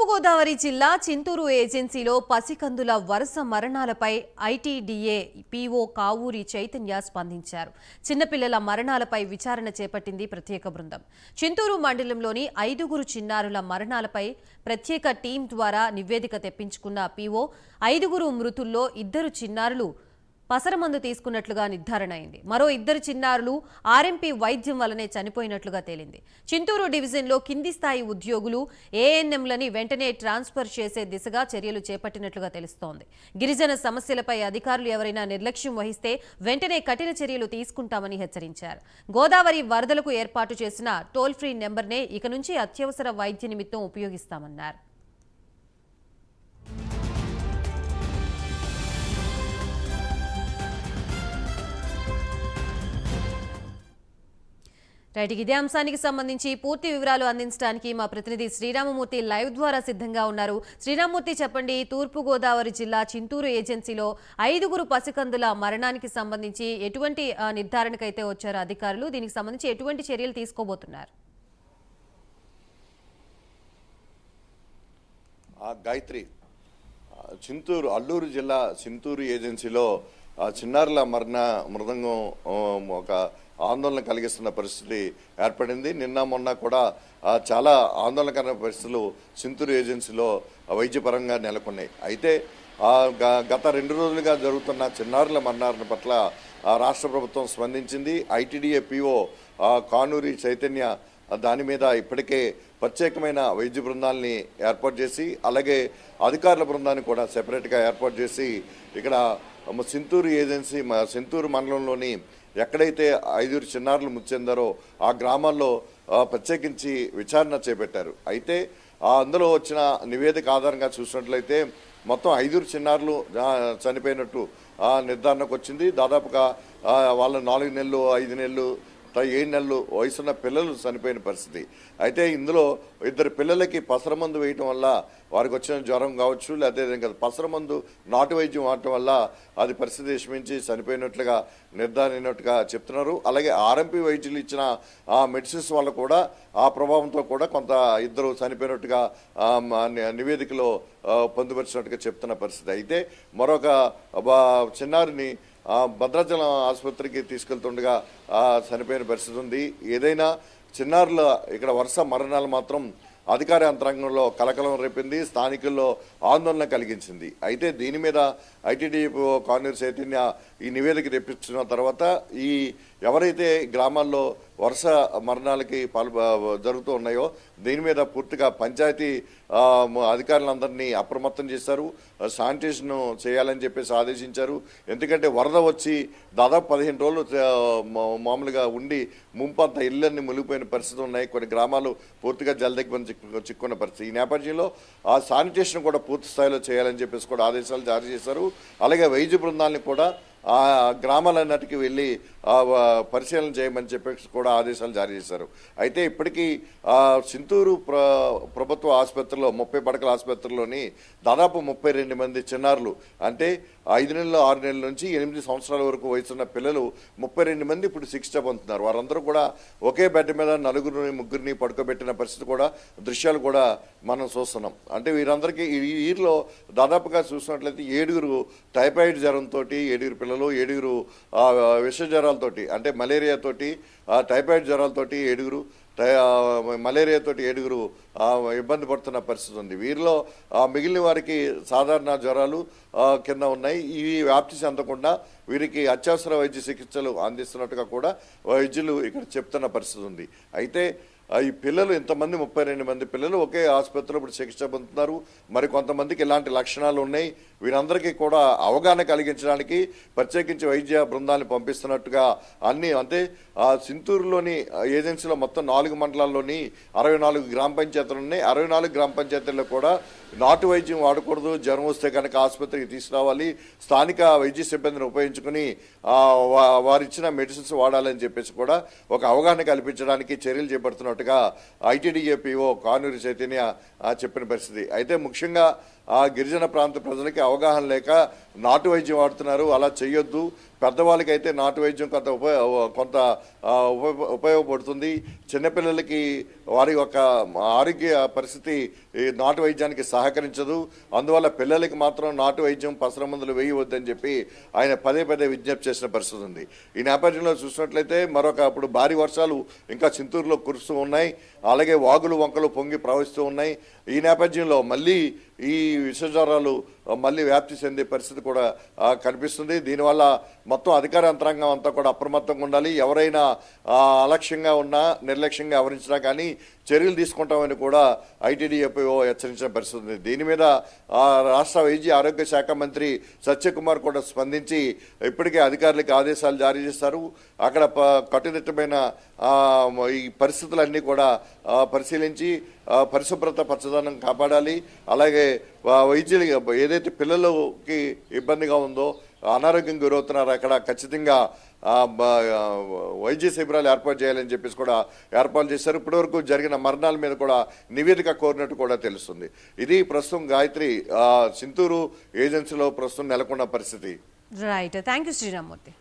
తూర్పుగోదావరి జిల్లా చింతూరు ఏజెన్సీలో పసికందుల వరుస మరణాలపై ఐటీడీఏ పీఓ కావూరి చైతన్య స్పందించారు. చిన్నపిల్లల మరణాలపై విచారణ చేపట్టింది ప్రత్యేక బృందం. చింతూరు మండలంలోని ఐదుగురు చిన్నారుల మరణాలపై ప్రత్యేక టీం ద్వారా నివేదిక తెప్పించుకున్న పీఓ ఐదుగురు మృతుల్లో ఇద్దరు చిన్నారులు పసరమందు తీసుకున్నట్లుగా నిర్ధారణ అయింది మరో ఇద్దరు చిన్నారులు ఆర్ఎంపీ వైద్యం వలనే చనిపోయినట్లుగా తేలింది. చింతూరు డివిజన్లో కింది స్థాయి ఉద్యోగులు ఏఎన్ఎంలని వెంటనే ట్రాన్స్ఫర్ చేసే దిశగా చర్యలు చేపట్టినట్లుగా తెలుస్తోంది. గిరిజన సమస్యలపై అధికారులు ఎవరైనా నిర్లక్ష్యం వహిస్తే వెంటనే కఠిన చర్యలు తీసుకుంటామని హెచ్చరించారు. గోదావరి వరదలకు ఏర్పాటు చేసిన టోల్ ఫ్రీ నెంబర్నే ఇక నుంచి అత్యవసర వైద్య నిమిత్తం ఉపయోగిస్తామన్నారు. రైట్ ఇదే అంశానికి సంబంధించి పూర్తి వివరాలు అందించడానికి మా ప్రతినిధి శ్రీరామమూర్తి లైవ్ ద్వారా సిద్ధంగా ఉన్నారు. శ్రీరామమూర్తి చెప్పండి తూర్పు గోదావరి జిల్లా చింతూరు ఏజెన్సీలో ఐదుగురు పసికందుల మరణానికి సంబంధించి ఎటువంటి నిర్ధారణకైతే వచ్చారు అధికారులు? దీనికి సంబంధించి ఎటువంటి చర్యలు తీసుకోబోతున్నారు? గాయత్రి చింతూరు అల్లూరు జిల్లా చింతూరు ఏజెన్సీలో ఆ చిన్నారుల మరణ మృదంగం ఒక ఆందోళన కలిగిస్తున్న పరిస్థితి ఏర్పడింది. నిన్న మొన్న కూడా చాలా ఆందోళనకర పరిస్థితులు చింతూరు ఏజెన్సీలో వైద్యపరంగా నెలకొన్నాయి. అయితే గత రెండు రోజులుగా జరుగుతున్న చిన్నారుల మరణాల పట్ల ఆ, రాష్ట్ర ప్రభుత్వం స్పందించింది. ఐటీడీఏ పిఓ కానూరి చైతన్య దాని మీద ఇప్పటికే ప్రత్యేకమైన వైద్య బృందాలని ఏర్పాటు చేసి అలాగే అధికారుల బృందాన్ని కూడా సెపరేట్గా ఏర్పాటు చేసి ఇక్కడ సింతూరు ఏజెన్సీ మా సింతూరు మండలంలోని ఎక్కడైతే ఐదుగురు చిన్నారులు ముచ్చెందారో ఆ గ్రామాల్లో ప్రత్యేకించి విచారణ చేపట్టారు. అయితే అందులో వచ్చిన నివేదిక ఆధారంగా చూసినట్లయితే మొత్తం ఐదుగురు చిన్నారులు చనిపోయినట్టు ఆ, నిర్ధారణకు వచ్చింది. దాదాపుగా వాళ్ళ నాలుగు నెలలు ఐదు నెలలు ఏడు నెలలు వయసున్న పిల్లలు చనిపోయిన పరిస్థితి. అయితే ఇందులో ఇద్దరు పిల్లలకి పసరమందు వేయటం వల్ల వారికి వచ్చిన జ్వరం కావచ్చు లేకపోతే ఇంకా పసరమందు నాటు వైద్యం వాడటం వల్ల అది పరిస్థితి విషమించి చనిపోయినట్లుగా నిర్ధారైనట్టుగా చెప్తున్నారు. అలాగే ఆర్ఎంపీ వైద్యులు ఇచ్చిన ఆ మెడిసిన్స్ వల్ల కూడా ఆ ప్రభావంతో కూడా కొంత ఇద్దరు చనిపోయినట్టుగా నివేదికలో పొందుపరిచినట్టుగా చెప్తున్న పరిస్థితి. అయితే మరొక చిన్నారిని భద్రాచలం ఆసుపత్రికి తీసుకెళ్తుండగా చనిపోయిన పరిస్థితి ఉంది. ఏదైనా చిన్నారుల ఇక్కడ వరుస మరణాలు మాత్రం అధికార యంత్రాంగంలో కలకలం రేపింది స్థానికుల్లో ఆందోళన కలిగించింది. అయితే దీని మీద ఐటీడీ కాంగ్రెస్ చైతన్య ఈ నివేదిక తెప్పించిన తర్వాత ఈ ఎవరైతే గ్రామాల్లో వరుస మరణాలకి పాల్ప జరుగుతూ ఉన్నాయో దీని మీద పూర్తిగా పంచాయతీ అధికారులందరినీ అప్రమత్తం చేశారు. శానిటేషన్ చేయాలని చెప్పేసి ఆదేశించారు. ఎందుకంటే వరద వచ్చి దాదాపు పదిహేను రోజులు మామూలుగా ఉండి ముంపంత ఇళ్ళన్ని మునిగిపోయిన పరిస్థితులు ఉన్నాయి. కొన్ని గ్రామాలు పూర్తిగా జలదగ్గిపోయిన చిక్కు చిక్కున్న పరిస్థితి. ఈ నేపథ్యంలో ఆ శానిటేషన్ కూడా పూర్తి స్థాయిలో చేయాలని చెప్పేసి కూడా ఆదేశాలు జారీ చేశారు. అలాగే వైద్య బృందాలని కూడా ఆ గ్రామాలన్నిటికీ వెళ్ళి పరిశీలన చేయమని చెప్పేసి కూడా ఆదేశాలు జారీ చేశారు. అయితే ఇప్పటికీ సింతూరు ప్ర ప్రభుత్వ ఆసుపత్రిలో ముప్పై పడకల ఆసుపత్రిలోని దాదాపు ముప్పై రెండు మంది చిన్నారులు అంటే ఐదు నెలలు ఆరు నెలల నుంచి ఎనిమిది సంవత్సరాల వరకు వయసున్న పిల్లలు ముప్పై రెండు మంది ఇప్పుడు శిక్ష పొందుతున్నారు. వారందరూ కూడా ఒకే బెడ్ మీద నలుగురిని ముగ్గురిని పడుకోబెట్టిన పరిస్థితి కూడా దృశ్యాలు కూడా మనం చూస్తున్నాం. అంటే వీరందరికీ ఈ వీరిలో దాదాపుగా చూసినట్లయితే ఏడుగురు టైఫాయిడ్ జ్వరంతో ఏడుగురు పిల్లలు ఏడుగురు విష జ్వరాలతోటి అంటే మలేరియాతోటి ఆ, టైఫాయిడ్ జ్వరాలతోటి ఏడుగురు మలేరియాతో ఏడుగురు ఇబ్బంది పడుతున్న పరిస్థితి ఉంది. వీరిలో మిగిలిన వారికి సాధారణ జ్వరాలు కింద ఉన్నాయి. ఇవి వ్యాప్తి చెందకుండా వీరికి అత్యవసర వైద్య చికిత్సలు అందిస్తున్నట్టుగా కూడా వైద్యులు ఇక్కడ చెప్తున్న పరిస్థితి ఉంది. అయితే ఈ పిల్లలు ఇంతమంది ముప్పై రెండు మంది పిల్లలు ఒకే ఆసుపత్రిలో ఇప్పుడు చికిత్స పొందుతున్నారు. మరి కొంతమందికి ఇలాంటి లక్షణాలు ఉన్నాయి? వీరందరికీ కూడా అవగాహన కలిగించడానికి ప్రత్యేకించి వైద్య బృందాన్ని పంపిస్తున్నట్టుగా అన్ని అంటే ఆ సింతూరులోని ఏజెన్సీలో మొత్తం నాలుగు మండలాల్లోని అరవై నాలుగు గ్రామ పంచాయతీలు ఉన్నాయి. అరవై నాలుగు గ్రామ పంచాయతీల్లో కూడా నాటు వైద్యం వాడకూడదు జ్వరం వస్తే కనుక ఆసుపత్రికి తీసుకురావాలి స్థానిక వైద్య సిబ్బందిని ఉపయోగించుకుని వారిచ్చిన మెడిసిన్స్ వాడాలని చెప్పేసి కూడా ఒక అవగాహన కల్పించడానికి చర్యలు చేపడుతున్నట్టుగా ఐటీడీఏపీఓ కానూరి చైతన్య చెప్పిన పరిస్థితి. అయితే ముఖ్యంగా ఆ గిరిజన ప్రాంత ప్రజలకి అవగాహన లేక నాటు వైద్యం వాడుతున్నారు. అలా చేయొద్దు పెద్దవాళ్ళకైతే నాటు వైద్యం కొంత ఉపయోగ కొంత ఉప- ఉపయోగపడుతుంది. చిన్నపిల్లలకి వారి యొక్క ఆరోగ్య పరిస్థితి ఈ నాటు వైద్యానికి సహకరించదు. అందువల్ల పిల్లలకి మాత్రం నాటు వైద్యం పసర మందులు వేయవద్దని చెప్పి ఆయన పదే పదే విజ్ఞప్తి చేసిన పరిస్థితి ఉంది. ఈ నేపథ్యంలో చూసినట్లయితే మరొక అప్పుడు భారీ వర్షాలు ఇంకా చింతూరులో కురుస్తూ ఉన్నాయి. అలాగే వాగులు వంకలు పొంగి ప్రవహిస్తూ ఉన్నాయి. ఈ నేపథ్యంలో మళ్ళీ ఈ విషజ్వరాలు మళ్ళీ వ్యాప్తి చెందే పరిస్థితి కూడా కనిపిస్తుంది. దీనివల్ల మొత్తం అధికార యంత్రాంగం అంతా కూడా అప్రమత్తంగా ఉండాలి. ఎవరైనా అలక్ష్యంగా ఉన్నా నిర్లక్ష్యంగా వ్యవహరించినా కానీ చర్యలు తీసుకుంటామని కూడా ఐటీడీఎఫ్ఓ హెచ్చరించిన పరిస్థితి ఉంది. దీని మీద రాష్ట్ర వైద్య ఆరోగ్య శాఖ మంత్రి సత్యకుమార్ కూడా స్పందించి ఇప్పటికే అధికారులకు ఆదేశాలు జారీ చేస్తారు. అక్కడ ప- కట్టుదిట్టమైన ఈ పరిస్థితులన్నీ కూడా పరిశీలించి పరిశుభ్రత పచ్చదనం కాపాడాలి. అలాగే వైద్యులు ఏదైతే పిల్లలకి ఇబ్బందిగా ఉందో అనారోగ్యం గురవుతున్నారు అక్కడ ఖచ్చితంగా వైద్య శిబిరాలు ఏర్పాటు చేయాలని చెప్పేసి కూడా ఏర్పాటు చేశారు. ఇప్పటివరకు జరిగిన మరణాల మీద కూడా నివేదిక కోరినట్టు కూడా తెలుస్తుంది. ఇది ప్రస్తుతం గాయత్రి సింతూరు చింతూరు ఏజెన్సీలో ప్రస్తుతం నెలకొన్న పరిస్థితి. Right thank you Sriramurthy